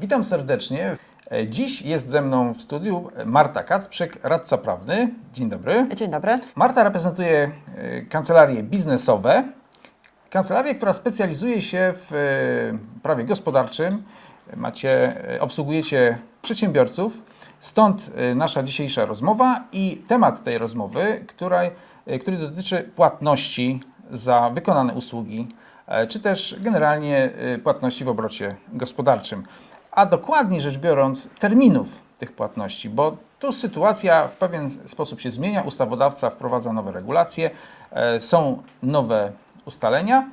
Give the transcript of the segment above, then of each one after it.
Witam serdecznie. E, Dziś jest ze mną w studiu Marta Kacprzyk, radca prawny. Dzień dobry. Dzień dobry. Marta reprezentuje e, kancelarie biznesowe. Kancelarię, która specjalizuje się w e, prawie gospodarczym. Macie, obsługujecie przedsiębiorców. Stąd nasza dzisiejsza rozmowa i temat tej rozmowy, której, który dotyczy płatności za wykonane usługi, czy też generalnie płatności w obrocie gospodarczym. A dokładniej rzecz biorąc, terminów tych płatności, bo tu sytuacja w pewien sposób się zmienia. Ustawodawca wprowadza nowe regulacje, e, są nowe ustalenia.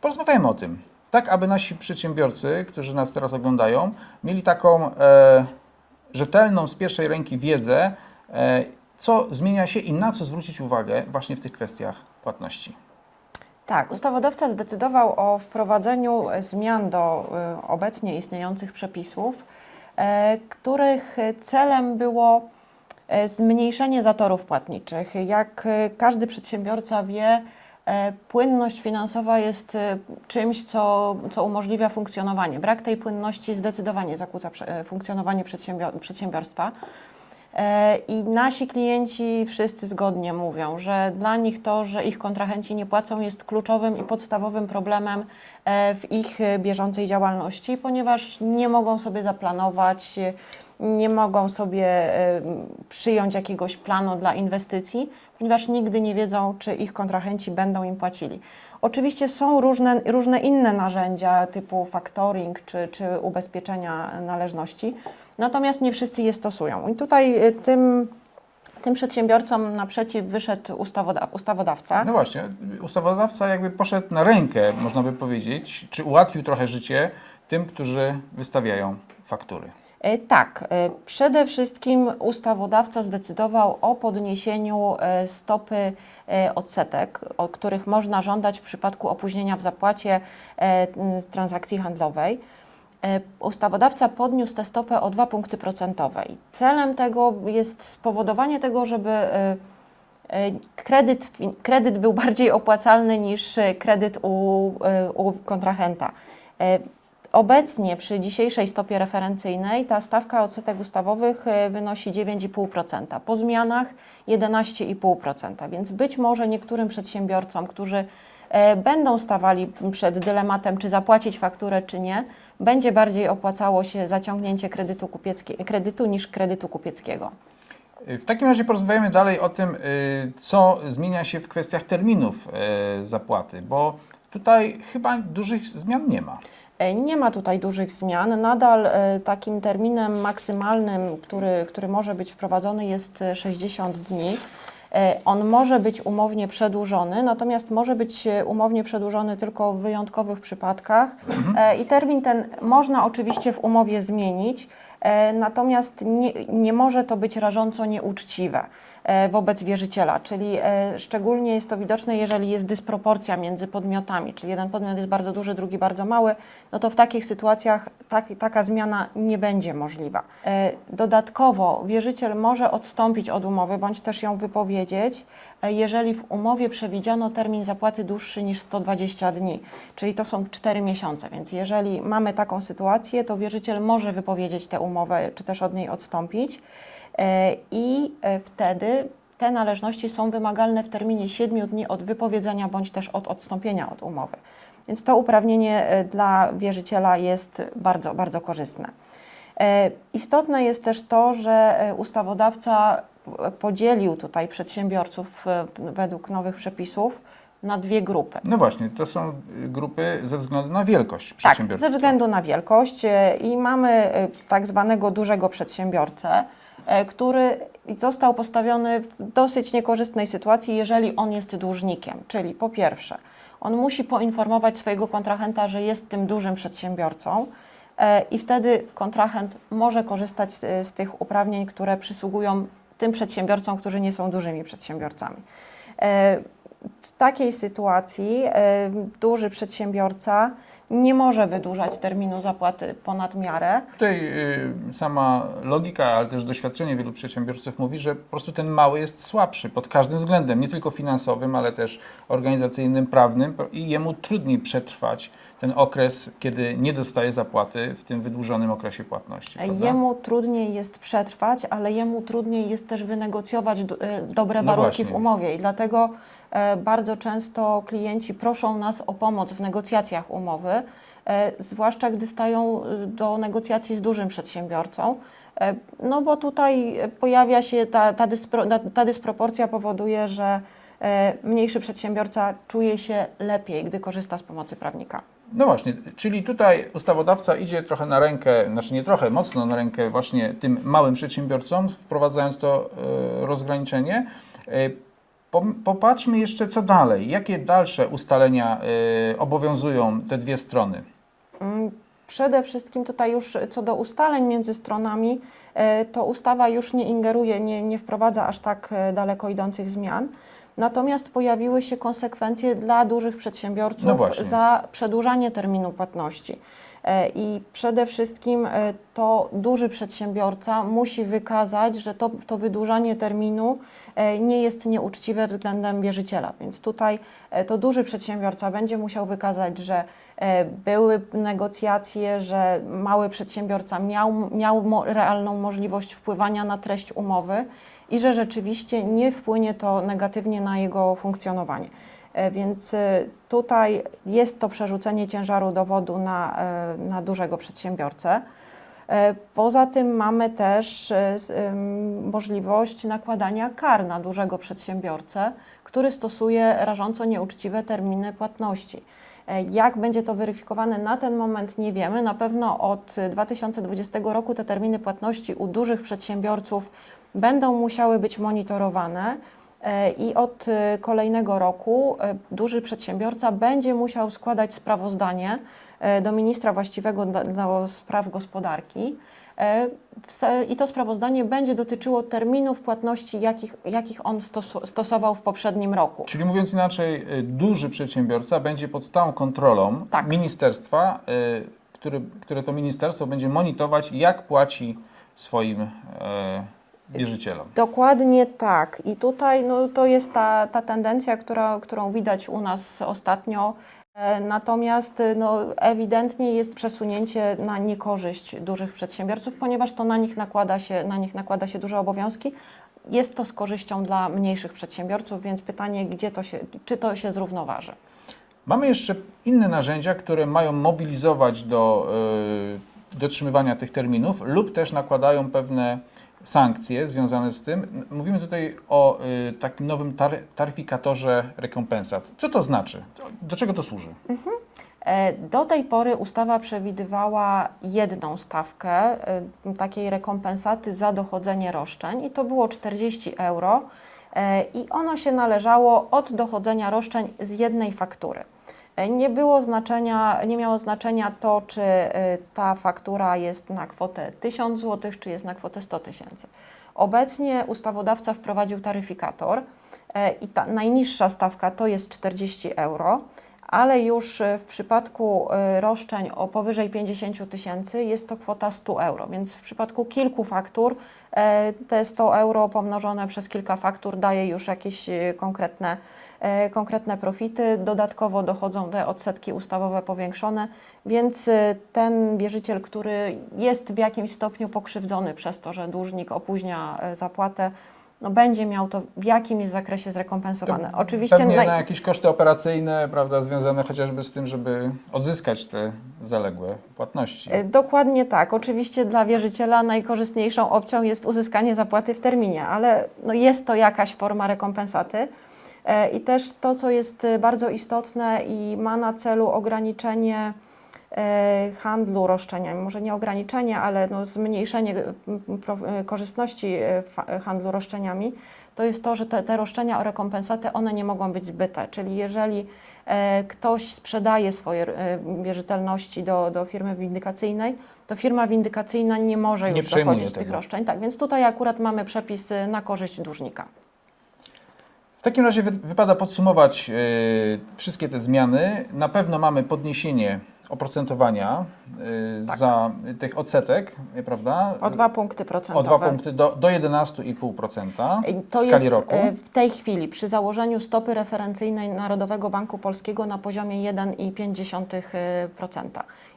Porozmawiajmy o tym, tak aby nasi przedsiębiorcy, którzy nas teraz oglądają, mieli taką e, rzetelną, z pierwszej ręki wiedzę, e, co zmienia się i na co zwrócić uwagę właśnie w tych kwestiach płatności. Tak, ustawodawca zdecydował o wprowadzeniu zmian do y, obecnie istniejących przepisów, e, których celem było e, zmniejszenie zatorów płatniczych. Jak e, każdy przedsiębiorca wie, płynność finansowa jest czymś, co, co umożliwia funkcjonowanie. Brak tej płynności zdecydowanie zakłóca funkcjonowanie przedsiębior- przedsiębiorstwa. E, I nasi klienci wszyscy zgodnie mówią, że dla nich to, że ich kontrahenci nie płacą, jest kluczowym i podstawowym problemem e, w ich e, bieżącej działalności, ponieważ nie mogą sobie zaplanować, nie mogą sobie przyjąć jakiegoś planu dla inwestycji, ponieważ nigdy nie wiedzą, czy ich kontrahenci będą im płacili. Oczywiście są różne, różne inne narzędzia typu factoring czy, czy ubezpieczenia należności, natomiast nie wszyscy je stosują. I tutaj y, tym, tym przedsiębiorcom naprzeciw wyszedł ustawoda, ustawodawca. No właśnie, ustawodawca jakby poszedł na rękę, można by powiedzieć, czy ułatwił trochę życie tym, którzy wystawiają faktury. E, Tak, e, przede wszystkim ustawodawca zdecydował o podniesieniu stopy odsetek, o których można żądać w przypadku opóźnienia w zapłacie transakcji handlowej. E, Ustawodawca podniósł tę stopę o 2 punkty procentowe. I Celem tego jest spowodowanie tego, żeby e, e, kredyt, kredyt był bardziej opłacalny niż kredyt u, u kontrahenta. Obecnie przy dzisiejszej stopie referencyjnej ta stawka odsetek ustawowych wynosi 9,5%, po zmianach 11,5%, więc być może niektórym przedsiębiorcom, którzy będą stawali przed dylematem, czy zapłacić fakturę, czy nie, będzie bardziej opłacało się zaciągnięcie kredytu, kupieckie, kredytu niż kredytu kupieckiego. W takim razie porozmawiamy dalej o tym, y, co zmienia się w kwestiach terminów zapłaty, bo tutaj chyba dużych zmian nie ma. E, Nie ma tutaj dużych zmian. Nadal e, takim terminem maksymalnym, który, który może być wprowadzony, jest e, 60 dni. E, On może być umownie przedłużony, natomiast może być e, umownie przedłużony tylko w wyjątkowych przypadkach. E, I termin ten można oczywiście w umowie zmienić, natomiast nie, nie może to być rażąco nieuczciwe wobec wierzyciela, czyli e, szczególnie jest to widoczne, jeżeli jest dysproporcja między podmiotami, czyli jeden podmiot jest bardzo duży, drugi bardzo mały, no to w takich sytuacjach tak, taka zmiana nie będzie możliwa. E, Dodatkowo wierzyciel może odstąpić od umowy bądź też ją wypowiedzieć, e, jeżeli w umowie przewidziano termin zapłaty dłuższy niż 120 dni, czyli to są 4 miesiące, więc jeżeli mamy taką sytuację, to wierzyciel może wypowiedzieć tę umowę, czy też od niej odstąpić. E, I e, wtedy te należności są wymagalne w terminie 7 dni od wypowiedzenia bądź też od odstąpienia od umowy. Więc to uprawnienie e, dla wierzyciela jest bardzo, bardzo korzystne. Istotne jest też to, że ustawodawca podzielił tutaj przedsiębiorców według nowych przepisów na dwie grupy. No właśnie, to są grupy ze względu na wielkość Tak, przedsiębiorstwa. ze względu na wielkość i mamy tak zwanego dużego przedsiębiorcę, który został postawiony w dosyć niekorzystnej sytuacji, jeżeli on jest dłużnikiem. Czyli po pierwsze, on musi poinformować swojego kontrahenta, że jest tym dużym przedsiębiorcą e, i wtedy kontrahent może korzystać z, z tych uprawnień, które przysługują tym przedsiębiorcom, którzy nie są dużymi przedsiębiorcami. E, w takiej sytuacji e, duży przedsiębiorca nie może wydłużać terminu zapłaty ponad miarę. Tutaj y, sama logika, ale też doświadczenie wielu przedsiębiorców mówi, że po prostu ten mały jest słabszy pod każdym względem, nie tylko finansowym, ale też organizacyjnym, prawnym i jemu trudniej przetrwać ten okres, kiedy nie dostaje zapłaty w tym wydłużonym okresie płatności. prawda? Jemu trudniej jest przetrwać, ale jemu trudniej jest też wynegocjować do, e, dobre No warunki w właśnie. umowie i dlatego e, bardzo często klienci proszą nas o pomoc w negocjacjach umowy, e, zwłaszcza gdy stają e, do negocjacji z dużym przedsiębiorcą. E, No bo tutaj e, pojawia się ta, ta, dyspro, ta, ta dysproporcja powoduje, że e, mniejszy przedsiębiorca czuje się lepiej, gdy korzysta z pomocy prawnika. No właśnie, czyli tutaj ustawodawca idzie trochę na rękę, znaczy nie trochę, mocno na rękę właśnie tym małym przedsiębiorcom, wprowadzając to e, rozgraniczenie. E, Popatrzmy jeszcze co dalej. Jakie dalsze ustalenia e, obowiązują te dwie strony? Mm, Przede wszystkim tutaj już co do ustaleń między stronami, e, to ustawa już nie ingeruje, nie, nie wprowadza aż tak e, daleko idących zmian. Natomiast pojawiły się konsekwencje dla dużych przedsiębiorców No za przedłużanie terminu płatności. E, I przede wszystkim e, to duży przedsiębiorca musi wykazać, że to, to wydłużanie terminu e, nie jest nieuczciwe względem wierzyciela. Więc tutaj to duży przedsiębiorca będzie musiał wykazać, że były negocjacje, że mały przedsiębiorca miał, miał realną możliwość wpływania na treść umowy i że rzeczywiście nie wpłynie to negatywnie na jego funkcjonowanie. E, Więc e, tutaj jest to przerzucenie ciężaru dowodu na, e, na dużego przedsiębiorcę. Poza tym mamy też możliwość nakładania kar na dużego przedsiębiorcę, który stosuje rażąco nieuczciwe terminy płatności. Jak będzie to weryfikowane na ten moment nie wiemy. Na pewno od e, 2020 roku te terminy płatności u dużych przedsiębiorców będą musiały być monitorowane. E, I od e, kolejnego roku e, duży przedsiębiorca będzie musiał składać sprawozdanie do ministra właściwego do spraw gospodarki. I to sprawozdanie będzie dotyczyło terminów płatności, jakich, jakich on stosował w poprzednim roku. Czyli mówiąc inaczej, duży przedsiębiorca będzie pod stałą kontrolą Tak. ministerstwa, który, które to ministerstwo będzie monitorować, jak płaci swoim e, wierzycielom. Dokładnie tak. I tutaj no, to jest ta, ta tendencja, która, którą widać u nas ostatnio. E, Natomiast no, ewidentnie jest przesunięcie na niekorzyść dużych przedsiębiorców, ponieważ to na nich nakłada się, na nich nakłada się duże obowiązki. Jest to z korzyścią dla mniejszych przedsiębiorców, więc pytanie, gdzie to się, czy to się zrównoważy. Mamy jeszcze inne narzędzia, które mają mobilizować do y, dotrzymywania tych terminów lub też nakładają pewne sankcje związane z tym. Mówimy tutaj o y, takim nowym tar- taryfikatorze rekompensat. Co to znaczy? Do czego to służy? E, Do tej pory ustawa przewidywała jedną stawkę e, takiej rekompensaty za dochodzenie roszczeń i to było 40 euro e, i ono się należało od dochodzenia roszczeń z jednej faktury. Nie było znaczenia, nie miało znaczenia to, czy e, ta faktura jest na kwotę 1000 zł, czy jest na kwotę 100 tysięcy. Obecnie ustawodawca wprowadził taryfikator e, i ta najniższa stawka to jest 40 euro ale już e, w przypadku e, roszczeń o powyżej 50 tysięcy jest to kwota 100 euro, więc w przypadku kilku faktur e, te 100 euro pomnożone przez kilka faktur daje już jakieś konkretne, konkretne profity. Dodatkowo dochodzą te odsetki ustawowe powiększone, więc ten wierzyciel, który jest w jakimś stopniu pokrzywdzony przez to, że dłużnik opóźnia zapłatę, no będzie miał to w jakimś zakresie zrekompensowane. To Oczywiście Pewnie naj- na jakieś koszty operacyjne, prawda, związane chociażby z tym, żeby odzyskać te zaległe płatności. E, Dokładnie tak. Oczywiście dla wierzyciela najkorzystniejszą opcją jest uzyskanie zapłaty w terminie, ale no jest to jakaś forma rekompensaty. E, I też to, co jest e, bardzo istotne i ma na celu ograniczenie handlu roszczeniami, może nie ograniczenie, ale no zmniejszenie e, e, korzystności e, handlu roszczeniami, to jest to, że te, te roszczenia o rekompensatę, one nie mogą być zbyte. Czyli jeżeli e, ktoś sprzedaje swoje e, wierzytelności do, do firmy windykacyjnej, to firma windykacyjna nie może Nie już przejmuje dochodzić tych tego. roszczeń. Tak, więc tutaj akurat mamy przepisy na korzyść dłużnika. W takim razie wy, wypada podsumować e, wszystkie te zmiany. Na pewno mamy podniesienie oprocentowania y, Tak. za tych odsetek, y, prawda? O dwa punkty O procentowe. dwa punkty do, do 11,5% I w To skali jest roku. e, w tej chwili przy założeniu stopy referencyjnej Narodowego Banku Polskiego na poziomie 1,5%.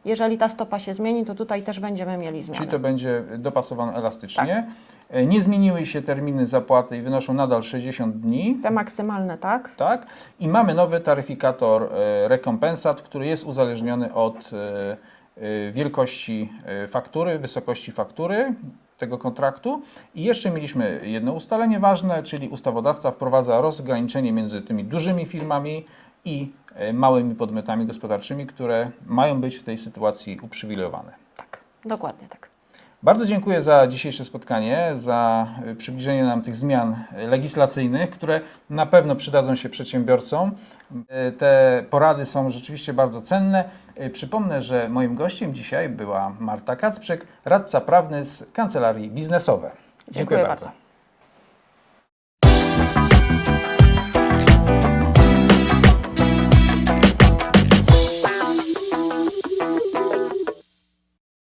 Jeżeli ta stopa się zmieni, to tutaj też będziemy mieli zmiany. Czyli to będzie dopasowane elastycznie. Tak. Y, Nie zmieniły się terminy zapłaty i wynoszą nadal 60 dni. Te maksymalne, tak? Tak? I mamy nowy taryfikator e, rekompensat, który jest uzależniony od e, e, wielkości e, faktury, wysokości faktury tego kontraktu. I jeszcze mieliśmy jedno ustalenie ważne, czyli ustawodawca wprowadza rozgraniczenie między tymi dużymi firmami i e, małymi podmiotami gospodarczymi, które mają być w tej sytuacji uprzywilejowane. Tak, dokładnie tak. Bardzo dziękuję za dzisiejsze spotkanie, za y, przybliżenie nam tych zmian legislacyjnych, które na pewno przydadzą się przedsiębiorcom. Y, Te porady są rzeczywiście bardzo cenne. Y, Przypomnę, że moim gościem dzisiaj była Marta Kacprzek, radca prawny z Kancelarii Biznesowe. Dziękuję bardzo.